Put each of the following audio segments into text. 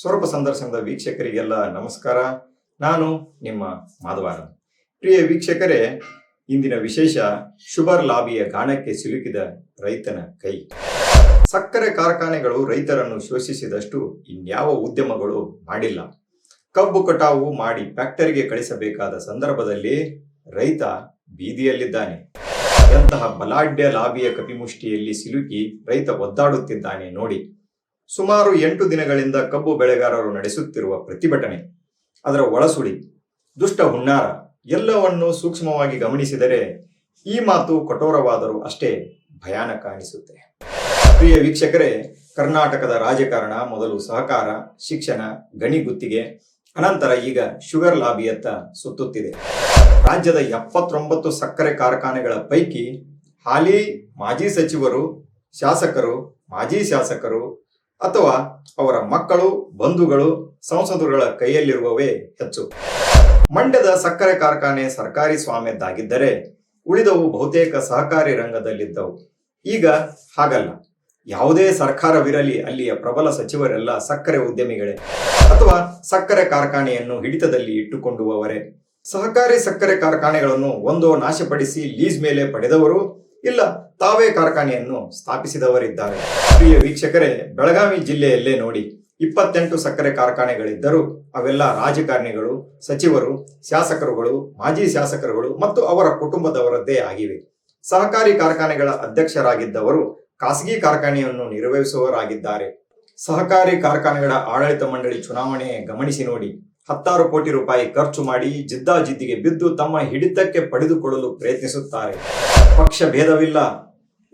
ಸ್ವರೂಪ ಸಂದರ್ಶನದ ವೀಕ್ಷಕರಿಗೆಲ್ಲ ನಮಸ್ಕಾರ. ನಾನು ನಿಮ್ಮ ಮಾಧವಾರ ಪ್ರಿಯ ವೀಕ್ಷಕರೇ, ಇಂದಿನ ವಿಶೇಷ ಶುಭರ್ ಲಾಬಿಯ ಗಾಣಕ್ಕೆ ಸಿಲುಕಿದ ರೈತನ ಕೈ. ಸಕ್ಕರೆ ಕಾರ್ಖಾನೆಗಳು ರೈತರನ್ನು ಶೋಷಿಸಿದಷ್ಟು ಇನ್ಯಾವ ಉದ್ಯಮಗಳು ಮಾಡಿಲ್ಲ. ಕಬ್ಬು ಕಟಾವು ಮಾಡಿ ಫ್ಯಾಕ್ಟರಿಗೆ ಕಳಿಸಬೇಕಾದ ಸಂದರ್ಭದಲ್ಲಿ ರೈತ ಬೀದಿಯಲ್ಲಿದ್ದಾನೆ. ಎಂತಹ ಬಲಾಢ್ಯ ಲಾಬಿಯ ಕಪಿಮುಷ್ಟಿಯಲ್ಲಿ ಸಿಲುಕಿ ರೈತ ಒದ್ದಾಡುತ್ತಿದ್ದಾನೆ ನೋಡಿ. ಸುಮಾರು ಎಂಟು ದಿನಗಳಿಂದ ಕಬ್ಬು ಬೆಳೆಗಾರರು ನಡೆಸುತ್ತಿರುವ ಪ್ರತಿಭಟನೆ, ಅದರ ಒಳಸುಳಿ, ದುಷ್ಟ ಹುನ್ನಾರ ಎಲ್ಲವನ್ನು ಸೂಕ್ಷ್ಮವಾಗಿ ಗಮನಿಸಿದರೆ ಈ ಮಾತು ಕಠೋರವಾದರೂ ಅಷ್ಟೇ ಭಯಾನಕ ಅನಿಸುತ್ತೆ. ಪ್ರಿಯ ವೀಕ್ಷಕರೇ, ಕರ್ನಾಟಕದ ರಾಜಕಾರಣ, ಮೊದಲು ಸಹಕಾರ, ಶಿಕ್ಷಣ ಗಣಿ ಗುತ್ತಿಗೆ ಅನಂತರ ಈಗ ಶುಗರ್ ಲಾಬಿಯತ್ತ ಸುತ್ತುತ್ತಿದೆ. ರಾಜ್ಯದ ಎಪ್ಪತ್ತೊಂಬತ್ತು ಸಕ್ಕರೆ ಕಾರ್ಖಾನೆಗಳ ಪೈಕಿ ಹಾಲಿ ಮಾಜಿ ಸಚಿವರು, ಶಾಸಕರು, ಮಾಜಿ ಶಾಸಕರು ಅಥವಾ ಅವರ ಮಕ್ಕಳು, ಬಂಧುಗಳು, ಸಂಸದರುಗಳ ಕೈಯಲ್ಲಿರುವವೇ ಹೆಚ್ಚು. ಮಂಡ್ಯದ ಸಕ್ಕರೆ ಕಾರ್ಖಾನೆ ಸರ್ಕಾರಿ ಸ್ವಾಮ್ಯದ್ದಾಗಿದ್ದರೆ ಉಳಿದವು ಬಹುತೇಕ ಸಹಕಾರಿ ರಂಗದಲ್ಲಿದ್ದವು. ಈಗ ಹಾಗಲ್ಲ. ಯಾವುದೇ ಸರ್ಕಾರವಿರಲಿ, ಅಲ್ಲಿಯ ಪ್ರಬಲ ಸಚಿವರೆಲ್ಲ ಸಕ್ಕರೆ ಉದ್ಯಮಿಗಳೇ. ಅಥವಾ ಸಕ್ಕರೆ ಕಾರ್ಖಾನೆಯನ್ನು ಹಿಡಿತದಲ್ಲಿ ಇಟ್ಟುಕೊಂಡುವವರೇ. ಸಹಕಾರಿ ಸಕ್ಕರೆ ಕಾರ್ಖಾನೆಗಳನ್ನು ಒಂದೋ ನಾಶಪಡಿಸಿ ಲೀಸ್ ಮೇಲೆ ಪಡೆದವರು ಇಲ್ಲ, ತಾವೇ ಕಾರ್ಖಾನೆಯನ್ನು ಸ್ಥಾಪಿಸಿದವರಿದ್ದಾರೆ. ಪ್ರಿಯ ವೀಕ್ಷಕರೇ, ಬೆಳಗಾವಿ ಜಿಲ್ಲೆಯಲ್ಲೇ ನೋಡಿ, ಇಪ್ಪತ್ತೆಂಟು ಸಕ್ಕರೆ ಕಾರ್ಖಾನೆಗಳಿದ್ದರೂ ಅವೆಲ್ಲ ರಾಜಕಾರಣಿಗಳು, ಸಚಿವರು, ಶಾಸಕರುಗಳು, ಮಾಜಿ ಶಾಸಕರುಗಳು ಮತ್ತು ಅವರ ಕುಟುಂಬದವರದ್ದೇ ಆಗಿವೆ. ಸಹಕಾರಿ ಕಾರ್ಖಾನೆಗಳ ಅಧ್ಯಕ್ಷರಾಗಿದ್ದವರು ಖಾಸಗಿ ಕಾರ್ಖಾನೆಯನ್ನು ನಿರ್ವಹಿಸುವವರಾಗಿದ್ದಾರೆ. ಸಹಕಾರಿ ಕಾರ್ಖಾನೆಗಳ ಆಡಳಿತ ಮಂಡಳಿ ಚುನಾವಣೆ ಗಮನಿಸಿ ನೋಡಿ. ಹತ್ತಾರು ಕೋಟಿ ರೂಪಾಯಿ ಖರ್ಚು ಮಾಡಿ ಜಿದ್ದಾಜಿದ್ದಿಗೆ ಬಿದ್ದು ತಮ್ಮ ಹಿಡಿತಕ್ಕೆ ಪಡೆದುಕೊಳ್ಳಲು ಪ್ರಯತ್ನಿಸುತ್ತಾರೆ. ಪಕ್ಷ ಭೇದವಿಲ್ಲ.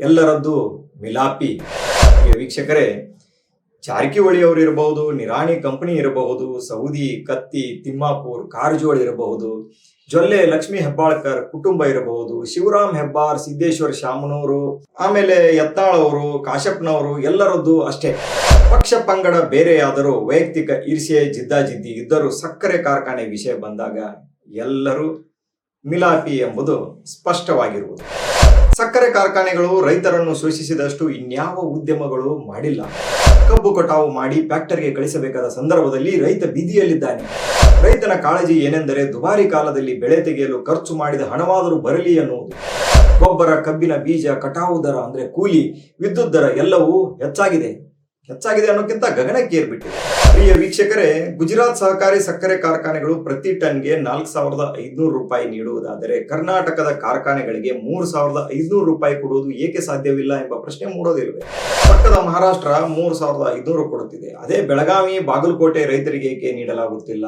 ಎಲ್ಲರದ್ದು ಮಿಲಾಪಿ. ವೀಕ್ಷಕರೇ ಜಾರಕಿಹೊಳಿ ಅವರು ಇರಬಹುದು, ನಿರಾಣಿ ಕಂಪನಿ ಇರಬಹುದು, ಸೌದಿ, ಕತ್ತಿ, ತಿಮ್ಮಾಪುರ್, ಕಾರಜೋಳ ಇರಬಹುದು. ಜೊಲ್ಲೆ ಲಕ್ಷ್ಮಿ ಹೆಬ್ಬಾಳ್ಕರ್ ಕುಟುಂಬ ಇರಬಹುದು. ಶಿವರಾಮ್ ಹೆಬ್ಬಾರ್, ಸಿದ್ದೇಶ್ವರ ಶಾಮನೂರು, ಆಮೇಲೆ ಯತ್ನಾಳವರು ಕಾಶಪ್ಪನವರು ಎಲ್ಲರದ್ದು ಅಷ್ಟೇ. ಪಕ್ಷ ಪಂಗಡ ಬೇರೆಯಾದರೂ ವೈಯಕ್ತಿಕ ಈರ್ಷೆ ಜಿದ್ದಾಜಿದ್ದಿ ಇದ್ದರೂ ಸಕ್ಕರೆ ಕಾರ್ಖಾನೆ ವಿಷಯ ಬಂದಾಗ ಎಲ್ಲರೂ ಮಿಲಾಪಿ ಎಂಬುದು ಸ್ಪಷ್ಟವಾಗಿರುವುದು. ಸಕ್ಕರೆ ಕಾರ್ಖಾನೆಗಳು ರೈತರನ್ನು ಸೂಚಿಸಿದಷ್ಟು ಇನ್ಯಾವ ಉದ್ಯಮಗಳು ಮಾಡಿಲ್ಲ. ಕಬ್ಬು ಕಟಾವು ಮಾಡಿ ಫ್ಯಾಕ್ಟರಿಗೆ ಕಳಿಸಬೇಕಾದ ಸಂದರ್ಭದಲ್ಲಿ ರೈತ ಬೀದಿಯಲ್ಲಿದ್ದಾನೆ. ರೈತನ ಕಾಳಜಿ ಏನೆಂದರೆ ದುಬಾರಿ ಕಾಲದಲ್ಲಿ ಬೆಳೆ ತೆಗೆಯಲು ಖರ್ಚು ಮಾಡಿದ ಹಣವಾದರೂ ಬರಲಿ ಅನ್ನುವುದು ಗೊಬ್ಬರ, ಕಬ್ಬಿನ ಬೀಜ, ಕಟಾವು ದರ ಅಂದ್ರೆ ಕೂಲಿ, ವಿದ್ಯುತ್ ದರ ಎಲ್ಲವೂ ಹೆಚ್ಚಾಗಿದೆ. ಹೆಚ್ಚಾಗಿದೆ ಅನ್ನೋಕ್ಕಿಂತ ಗಗನಕ್ಕೇರ್ಬಿಟ್ಟಿದೆ ಪ್ರಿಯ ವೀಕ್ಷಕರೇ, ಗುಜರಾತ್ ಸಹಕಾರಿ ಸಕ್ಕರೆ ಕಾರ್ಖಾನೆಗಳು ಪ್ರತಿ ಟನ್ಗೆ ನಾಲ್ಕು ಸಾವಿರದ ಐದುನೂರು ರೂಪಾಯಿ ನೀಡುವುದಾದರೆ ಕರ್ನಾಟಕದ ಕಾರ್ಖಾನೆಗಳಿಗೆ ಮೂರು ಸಾವಿರದ ಐದುನೂರು ರೂಪಾಯಿ ಕೊಡುವುದು ಏಕೆ ಸಾಧ್ಯವಿಲ್ಲ ಎಂಬ ಪ್ರಶ್ನೆ ಮೂಡೋದಿಲ್ವೇ? ಪಕ್ಕದ ಮಹಾರಾಷ್ಟ್ರ ಮೂರು ಸಾವಿರದ ಐದುನೂರು ಕೊಡುತ್ತಿದೆ. ಅದೇ ಬೆಳಗಾವಿ, ಬಾಗಲಕೋಟೆ ರೈತರಿಗೆ ಏಕೆ ನೀಡಲಾಗುತ್ತಿಲ್ಲ?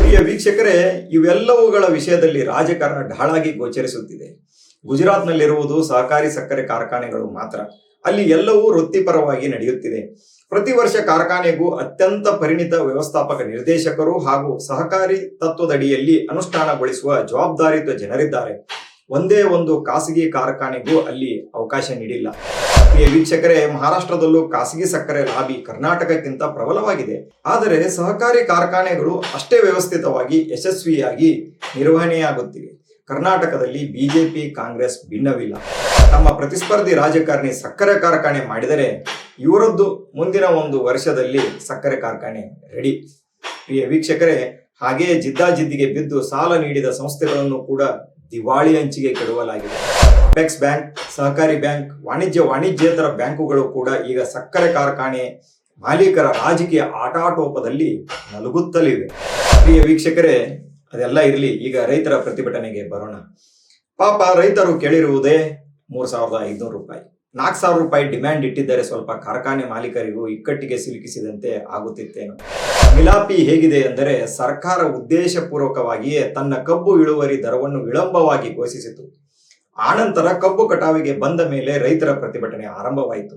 ಪ್ರಿಯ ವೀಕ್ಷಕರೇ, ಇವೆಲ್ಲವುಗಳ ವಿಷಯದಲ್ಲಿ ರಾಜಕಾರಣ ಢಾಳಾಗಿ ಗೋಚರಿಸುತ್ತಿದೆ. ಗುಜರಾತ್ನಲ್ಲಿರುವುದು ಸಹಕಾರಿ ಸಕ್ಕರೆ ಕಾರ್ಖಾನೆಗಳು ಮಾತ್ರ. ಅಲ್ಲಿ ಎಲ್ಲವೂ ವೃತ್ತಿಪರವಾಗಿ ನಡೆಯುತ್ತಿದೆ. ಪ್ರತಿ ವರ್ಷ ಕಾರ್ಖಾನೆಗೂ ಅತ್ಯಂತ ಪರಿಣಿತ ವ್ಯವಸ್ಥಾಪಕ ನಿರ್ದೇಶಕರು ಹಾಗೂ ಸಹಕಾರಿ ತತ್ವದಡಿಯಲ್ಲಿ ಅನುಷ್ಠಾನಗೊಳಿಸುವ ಜವಾಬ್ದಾರಿಯುತ ಜನರಿದ್ದಾರೆ. ಒಂದೇ ಒಂದು ಖಾಸಗಿ ಕಾರ್ಖಾನೆಗೂ ಅಲ್ಲಿ ಅವಕಾಶ ನೀಡಿಲ್ಲ. ವೀಕ್ಷಕರೇ, ಮಹಾರಾಷ್ಟ್ರದಲ್ಲೂ ಖಾಸಗಿ ಸಕ್ಕರೆ ಲಾಬಿ ಕರ್ನಾಟಕಕ್ಕಿಂತ ಪ್ರಬಲವಾಗಿದೆ. ಆದರೆ ಸಹಕಾರಿ ಕಾರ್ಖಾನೆಗಳು ಅಷ್ಟೇ ವ್ಯವಸ್ಥಿತವಾಗಿ ಯಶಸ್ವಿಯಾಗಿ ನಿರ್ವಹಣೆಯಾಗುತ್ತಿವೆ. ಕರ್ನಾಟಕದಲ್ಲಿ ಬಿಜೆಪಿ, ಕಾಂಗ್ರೆಸ್ ಭಿನ್ನವಿಲ್ಲ. ತಮ್ಮ ಪ್ರತಿಸ್ಪರ್ಧಿ ರಾಜಕಾರಣಿ ಸಕ್ಕರೆ ಕಾರ್ಖಾನೆ ಮಾಡಿದರೆ ಇವರದ್ದು ಮುಂದಿನ ಒಂದು ವರ್ಷದಲ್ಲಿ ಸಕ್ಕರೆ ಕಾರ್ಖಾನೆ ರೆಡಿ ಪ್ರಿಯ ವೀಕ್ಷಕರೇ, ಹಾಗೆಯೇ ಜಿದ್ದಾಜಿದ್ದಿಗೆ ಬಿದ್ದು ಸಾಲ ನೀಡಿದ ಸಂಸ್ಥೆಗಳನ್ನು ಕೂಡ ದಿವಾಳಿ ಹಂಚಿಗೆ ಕೆಡವಲಾಗಿದೆ. ಅಪೆಕ್ಸ್ ಬ್ಯಾಂಕ್, ಸಹಕಾರಿ ಬ್ಯಾಂಕ್, ವಾಣಿಜ್ಯ ವಾಣಿಜ್ಯೇತರ ಬ್ಯಾಂಕುಗಳು ಕೂಡ ಈಗ ಸಕ್ಕರೆ ಕಾರ್ಖಾನೆ ಮಾಲೀಕರ ರಾಜಕೀಯ ಆಟಾಟೋಪದಲ್ಲಿ ನಲುಗುತ್ತಲಿವೆ. ಪ್ರಿಯ ವೀಕ್ಷಕರೇ ಅದೆಲ್ಲ ಇರಲಿ. ಈಗ ರೈತರ ಪ್ರತಿಭಟನೆಗೆ ಬರೋಣ. ಪಾಪ ರೈತರು ಕೇಳಿರುವುದೇ ಮೂರು ಸಾವಿರದ ಐದುನೂರು ರೂಪಾಯಿ. ನಾಲ್ಕು ಸಾವಿರ ರೂಪಾಯಿ ಡಿಮ್ಯಾಂಡ್ ಇಟ್ಟಿದ್ದರೆ ಸ್ವಲ್ಪ ಕಾರ್ಖಾನೆ ಮಾಲೀಕರಿಗೂ, ಇಕ್ಕಟ್ಟಿಗೆ ಸಿಲುಕಿಸಿದಂತೆ ಆಗುತ್ತಿತ್ತೇನು. ಮಿಲಾಪಿ ಹೇಗಿದೆ ಎಂದರೆ ಸರ್ಕಾರ ಉದ್ದೇಶಪೂರ್ವಕವಾಗಿಯೇ ತನ್ನ ಕಬ್ಬು ಇಳುವರಿ ದರವನ್ನು ವಿಳಂಬವಾಗಿ ಘೋಷಿಸಿತು. ಆನಂತರ ಕಬ್ಬು ಕಟಾವಿಗೆ ಬಂದ ಮೇಲೆ ರೈತರ ಪ್ರತಿಭಟನೆ ಆರಂಭವಾಯಿತು.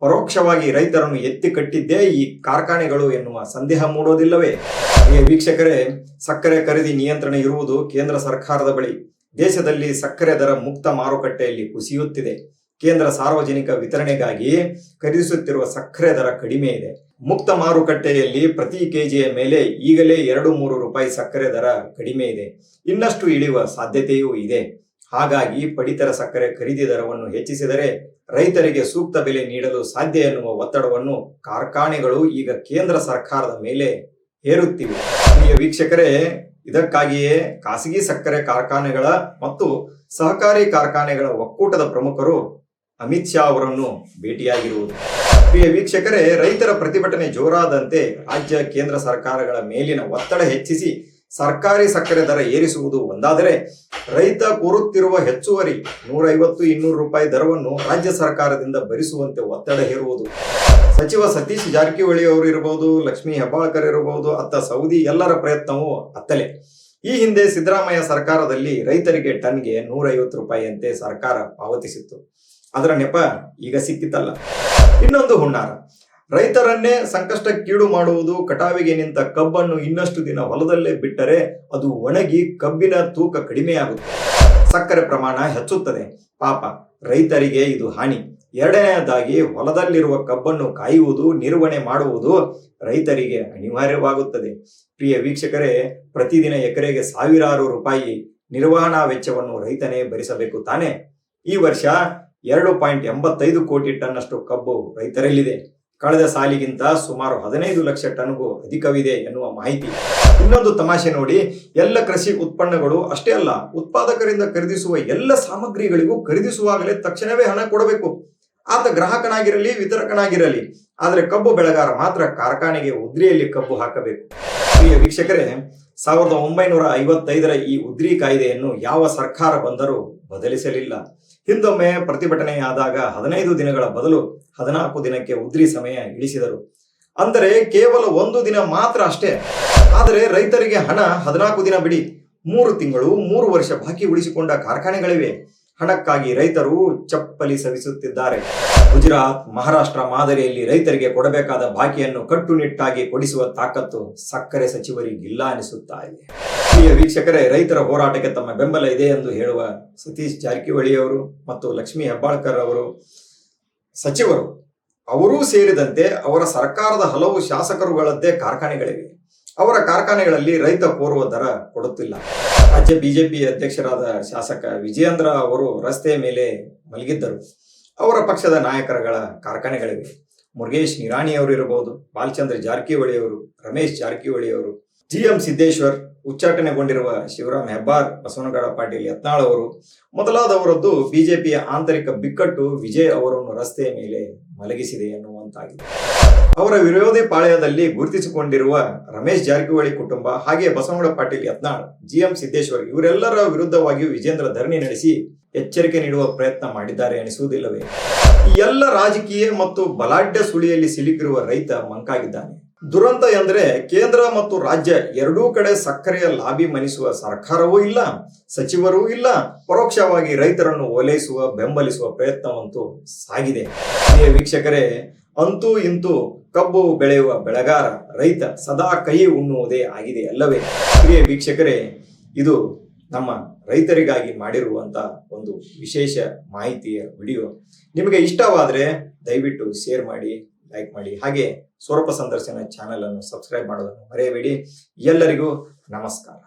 ಪರೋಕ್ಷವಾಗಿ ರೈತರನ್ನು ಎತ್ತಿ ಕಟ್ಟಿದ್ದೇ ಈ ಕಾರ್ಖಾನೆಗಳು ಎನ್ನುವ ಸಂದೇಹ ಮೂಡೋದಿಲ್ಲವೇ? ಹಾಗೆ ವೀಕ್ಷಕರೇ, ಸಕ್ಕರೆ ಖರೀದಿ ನಿಯಂತ್ರಣ ಇರುವುದು ಕೇಂದ್ರ ಸರ್ಕಾರದ ಬಳಿ. ದೇಶದಲ್ಲಿ ಸಕ್ಕರೆ ದರ ಮುಕ್ತ ಮಾರುಕಟ್ಟೆಯಲ್ಲಿ ಕುಸಿಯುತ್ತಿದೆ. ಕೇಂದ್ರ ಸಾರ್ವಜನಿಕ ವಿತರಣೆಗಾಗಿ ಖರೀದಿಸುತ್ತಿರುವ ಸಕ್ಕರೆ ದರ ಕಡಿಮೆ ಇದೆ. ಮುಕ್ತ ಮಾರುಕಟ್ಟೆಯಲ್ಲಿ ಪ್ರತಿ ಕೆಜಿಯ ಮೇಲೆ ಈಗಲೇ ಎರಡು ಮೂರು ರೂಪಾಯಿ ಸಕ್ಕರೆ ದರ ಕಡಿಮೆ ಇದೆ. ಇನ್ನಷ್ಟು ಇಳಿಯುವ ಸಾಧ್ಯತೆಯೂ ಇದೆ. ಹಾಗಾಗಿ ಪಡಿತರ ಸಕ್ಕರೆ ಖರೀದಿ ದರವನ್ನು ಹೆಚ್ಚಿಸಿದರೆ ರೈತರಿಗೆ ಸೂಕ್ತ ಬೆಲೆ ನೀಡಲು ಸಾಧ್ಯ ಎನ್ನುವ ಒತ್ತಡವನ್ನು ಕಾರ್ಖಾನೆಗಳು ಈಗ ಕೇಂದ್ರ ಸರ್ಕಾರದ ಮೇಲೆ ಹೇರುತ್ತಿವೆ. ವೀಕ್ಷಕರೇ, ಇದಕ್ಕಾಗಿಯೇ ಖಾಸಗಿ ಸಕ್ಕರೆ ಕಾರ್ಖಾನೆಗಳ ಮತ್ತು ಸಹಕಾರಿ ಕಾರ್ಖಾನೆಗಳ ಒಕ್ಕೂಟದ ಪ್ರಮುಖರು ಅಮಿತ್ ಶಾ ಅವರನ್ನು ಭೇಟಿಯಾಗಿರುವುದು. ಪ್ರಿಯ ವೀಕ್ಷಕರೇ, ರೈತರ ಪ್ರತಿಭಟನೆ ಜೋರಾದಂತೆ ರಾಜ್ಯ ಕೇಂದ್ರ ಸರ್ಕಾರಗಳ ಮೇಲಿನ ಒತ್ತಡ ಹೆಚ್ಚಿಸಿ ಸರ್ಕಾರಿ ಸಕ್ಕರೆ ದರ ಏರಿಸುವುದು ಒಂದಾದರೆ ರೈತ ಕೋರುತ್ತಿರುವ ಹೆಚ್ಚುವರಿ ನೂರೈವತ್ತು ಇನ್ನೂರು ರೂಪಾಯಿ ದರವನ್ನು ರಾಜ್ಯ ಸರ್ಕಾರದಿಂದ ಭರಿಸುವಂತೆ ಒತ್ತಡ ಹೇರುವುದು. ಸಚಿವ ಸತೀಶ್ ಜಾರಕಿಹೊಳಿ ಅವರು ಇರಬಹುದು, ಲಕ್ಷ್ಮೀ ಹೆಬ್ಬಾಳ್ಕರ್ ಇರಬಹುದು, ಅತ್ತ ಸೌದಿ ಎಲ್ಲರ ಪ್ರಯತ್ನವೂ ಅತ್ತಲೆ. ಈ ಹಿಂದೆ ಸಿದ್ದರಾಮಯ್ಯ ಸರ್ಕಾರದಲ್ಲಿ ರೈತರಿಗೆ ಟನ್ಗೆ ನೂರೈವತ್ತು ರೂಪಾಯಿಯಂತೆ ಸರ್ಕಾರ ಪಾವತಿಸಿತ್ತು. ಅದರ ನೆಪ ಈಗ ಸಿಕ್ಕಿತಲ್ಲ. ಇನ್ನೊಂದು ಹುನ್ನಾರ. ರೈತರನ್ನೇ ಸಂಕಷ್ಟಕ್ಕೀಡು ಮಾಡುವುದು, ಕಟಾವಿಗೆ ನಿಂತ ಕಬ್ಬನ್ನು ಇನ್ನಷ್ಟು ದಿನ ಹೊಲದಲ್ಲೇ ಬಿಟ್ಟರೆ ಅದು ಒಣಗಿ ಕಬ್ಬಿನ ತೂಕ ಕಡಿಮೆಯಾಗುತ್ತದೆ ಸಕ್ಕರೆ ಪ್ರಮಾಣ ಹೆಚ್ಚುತ್ತದೆ. ಪಾಪ, ರೈತರಿಗೆ ಇದು ಹಾನಿ. ಎರಡನೆಯದಾಗಿ, ಹೊಲದಲ್ಲಿರುವ ಕಬ್ಬನ್ನು ಕಾಯುವುದು, ನಿರ್ವಹಣೆ ಮಾಡುವುದು ರೈತರಿಗೆ ಅನಿವಾರ್ಯವಾಗುತ್ತದೆ. ಪ್ರಿಯ ವೀಕ್ಷಕರೇ, ಪ್ರತಿದಿನ ಎಕರೆಗೆ ಸಾವಿರಾರು ರೂಪಾಯಿ ನಿರ್ವಹಣಾ ವೆಚ್ಚವನ್ನು ರೈತನೇ ಭರಿಸಬೇಕು ತಾನೆ? ಈ ವರ್ಷ ಎರಡು ಪಾಯಿಂಟ್ ಎಂಬತ್ತೈದು ಕೋಟಿ ಟನ್ನಷ್ಟು ಕಬ್ಬು ರೈತರಲ್ಲಿದೆ. ಕಳೆದ ಸಾಲಿಗಿಂತ ಸುಮಾರು ಹದಿನೈದು ಲಕ್ಷ ಟನ್ಗೂ ಅಧಿಕವಿದೆ ಎನ್ನುವ ಮಾಹಿತಿ. ಇನ್ನೊಂದು ತಮಾಷೆ ನೋಡಿ, ಎಲ್ಲ ಕೃಷಿ ಉತ್ಪನ್ನಗಳು ಅಷ್ಟೇ ಅಲ್ಲ, ಉತ್ಪಾದಕರಿಂದ ಖರೀದಿಸುವ ಎಲ್ಲ ಸಾಮಗ್ರಿಗಳಿಗೂ ಖರೀದಿಸುವಾಗಲೇ ತಕ್ಷಣವೇ ಹಣ ಕೊಡಬೇಕು. ಆತ ಗ್ರಾಹಕನಾಗಿರಲಿ, ವಿತರಕನಾಗಿರಲಿ, ಆದರೆ ಕಬ್ಬು ಬೆಳೆಗಾರ ಮಾತ್ರ ಕಾರ್ಖಾನೆಗೆ ಉದ್ರಿಯಲ್ಲಿ ಕಬ್ಬು ಹಾಕಬೇಕು. ಪ್ರಿಯ ವೀಕ್ಷಕರೇ, ಸಾವಿರದ ಒಂಬೈನೂರ ಐವತ್ತೈದರ ಈ ಉದ್ರಿ ಕಾಯ್ದೆಯನ್ನು ಯಾವ ಸರ್ಕಾರ ಬಂದರೂ ಬದಲಿಸಲಿಲ್ಲ. ಹಿಂದೊಮ್ಮೆ ಪ್ರತಿಭಟನೆಯಾದಾಗ ಹದಿನೈದು ದಿನಗಳ ಬದಲು ಹದಿನಾಲ್ಕು ದಿನಕ್ಕೆ ಉದ್ರಿ ಸಮಯ ಇಳಿಸಿದರು. ಅಂದರೆ ಕೇವಲ ಒಂದು ದಿನ ಮಾತ್ರ ಅಷ್ಟೇ. ಆದರೆ ರೈತರಿಗೆ ಹಣ ಹದಿನಾಲ್ಕು ದಿನ ಬಿಡಿ. ಮೂರು ತಿಂಗಳು, ಮೂರು ವರ್ಷ ಬಾಕಿ ಉಳಿಸಿಕೊಂಡ ಕಾರ್ಖಾನೆಗಳಿವೆ. ಹಣಕ್ಕಾಗಿ ರೈತರು ಚಪ್ಪಲಿ ಸವಿಸುತ್ತಿದ್ದಾರೆ. ಗುಜರಾತ್, ಮಹಾರಾಷ್ಟ್ರ ಮಾದರಿಯಲ್ಲಿ ರೈತರಿಗೆ ಕೊಡಬೇಕಾದ ಬಾಕಿಯನ್ನು ಕಟ್ಟುನಿಟ್ಟಾಗಿ ಕೊಡಿಸುವ ತಾಕತ್ತು ಸಕ್ಕರೆ ಸಚಿವರಿಗಿಲ್ಲ ಅನಿಸುತ್ತಾ ಇದೆ. ಹಿರಿಯ ವೀಕ್ಷಕರೇ, ರೈತರ ಹೋರಾಟಕ್ಕೆ ತಮ್ಮ ಬೆಂಬಲ ಇದೆ ಎಂದು ಹೇಳುವ ಸತೀಶ್ ಜಾರಕಿಹೊಳಿ ಅವರು ಮತ್ತು ಲಕ್ಷ್ಮೀ ಹೆಬ್ಬಾಳ್ಕರ್ ಅವರು, ಸಚಿವರು, ಅವರೂ ಸೇರಿದಂತೆ ಅವರ ಸರ್ಕಾರದ ಹಲವು ಶಾಸಕರುಗಳದ್ದೇ ಕಾರ್ಖಾನೆಗಳಿವೆ. ಅವರ ಕಾರ್ಖಾನೆಗಳಲ್ಲಿ ರೈತ ಪೂರ್ವ ದರ ಕೊಡುತ್ತಿಲ್ಲ. ರಾಜ್ಯ ಬಿಜೆಪಿ ಅಧ್ಯಕ್ಷರಾದ ಶಾಸಕ ವಿಜಯೇಂದ್ರ ಅವರು ರಸ್ತೆಯ ಮೇಲೆ ಮಲಗಿದ್ದರು. ಅವರ ಪಕ್ಷದ ನಾಯಕರುಗಳ ಕಾರ್ಖಾನೆಗಳಿವೆ. ಮುರುಗೇಶ್ ನಿರಾಣಿ ಅವರು ಇರಬಹುದು, ಬಾಲಚಂದ್ರ ಜಾರಕಿಹೊಳಿ ಅವರು, ರಮೇಶ್ ಜಾರಕಿಹೊಳಿ ಅವರು ಜಿ ಎಂ ಸಿದ್ದೇಶ್ವರ್, ಉಚ್ಚಾಟನೆಗೊಂಡಿರುವ ಶಿವರಾಮ್ ಹೆಬ್ಬಾರ್, ಬಸವನಗೌಡ ಪಾಟೀಲ್ ಯತ್ನಾಳ್ ಅವರು ಮೊದಲಾದವರದ್ದು ಬಿಜೆಪಿಯ ಆಂತರಿಕ ಬಿಕ್ಕಟ್ಟು ವಿಜಯ್ ಅವರನ್ನು ರಸ್ತೆಯ ಮೇಲೆ ಮಲಗಿಸಿದೆ ಎನ್ನುವಂತಾಗಿದೆ. ಅವರ ವಿರೋಧಿ ಪಾಳ್ಯದಲ್ಲಿ ಗುರುತಿಸಿಕೊಂಡಿರುವ ರಮೇಶ್ ಜಾರಕಿಹೊಳಿ ಕುಟುಂಬ ಹಾಗೆ ಬಸವನಗೌಡ ಪಾಟೀಲ್ ಯತ್ನಾಳ್, ಜಿಎಂ ಸಿದ್ದೇಶ್ವರ್ ಇವರೆಲ್ಲರ ವಿರುದ್ಧವಾಗಿಯೂ ವಿಜೇಂದ್ರ ಧರಣಿ ನಡೆಸಿ ಎಚ್ಚರಿಕೆ ನೀಡುವ ಪ್ರಯತ್ನ ಮಾಡಿದ್ದಾರೆ ಅನಿಸುವುದಿಲ್ಲವೇ ಎಲ್ಲ ರಾಜಕೀಯ ಮತ್ತು ಬಲಾಢ್ಯ ಸುಳಿಯಲ್ಲಿ ಸಿಲುಕಿರುವ ರೈತ ಮಂಕಾಗಿದ್ದಾನೆ. ದುರಂತ ಎಂದರೆ ಕೇಂದ್ರ ಮತ್ತು ರಾಜ್ಯ ಎರಡೂ ಕಡೆ ಸಕ್ಕರೆಯ ಲಾಬಿ ಮನಿಸುವ ಸರ್ಕಾರವೂ ಇಲ್ಲ, ಸಚಿವರೂ ಇಲ್ಲ, ಪರೋಕ್ಷವಾಗಿ ರೈತರನ್ನು ಓಲೈಸುವ ಬೆಂಬಲಿಸುವ ಪ್ರಯತ್ನವಂತೂ ಸಾಗಿದೆ. ವೀಕ್ಷಕರೇ ಅಂತೂ ಇಂತೂ ಕಬ್ಬು ಬೆಳೆಯುವ ಬೆಳೆಗಾರ ರೈತ ಸದಾ ಕೈ ಉಣ್ಣುವುದೇ ಆಗಿದೆ ಅಲ್ಲವೇ? ಪ್ರಿಯ ವೀಕ್ಷಕರೇ, ಇದು ನಮ್ಮ ರೈತರಿಗಾಗಿ ಮಾಡಿರುವಂತ ಒಂದು ವಿಶೇಷ ಮಾಹಿತಿಯ ವಿಡಿಯೋ. ನಿಮಗೆ ಇಷ್ಟವಾದರೆ ದಯವಿಟ್ಟು ಶೇರ್ ಮಾಡಿ, ಲೈಕ್ ಮಾಡಿ. ಹಾಗೆ ಸ್ವರೂಪ ಸಂದರ್ಶನ ಚಾನೆಲ್ ಅನ್ನು ಸಬ್ಸ್ಕ್ರೈಬ್ ಮಾಡೋದನ್ನು ಮರೆಯಬೇಡಿ. ಎಲ್ಲರಿಗೂ ನಮಸ್ಕಾರ.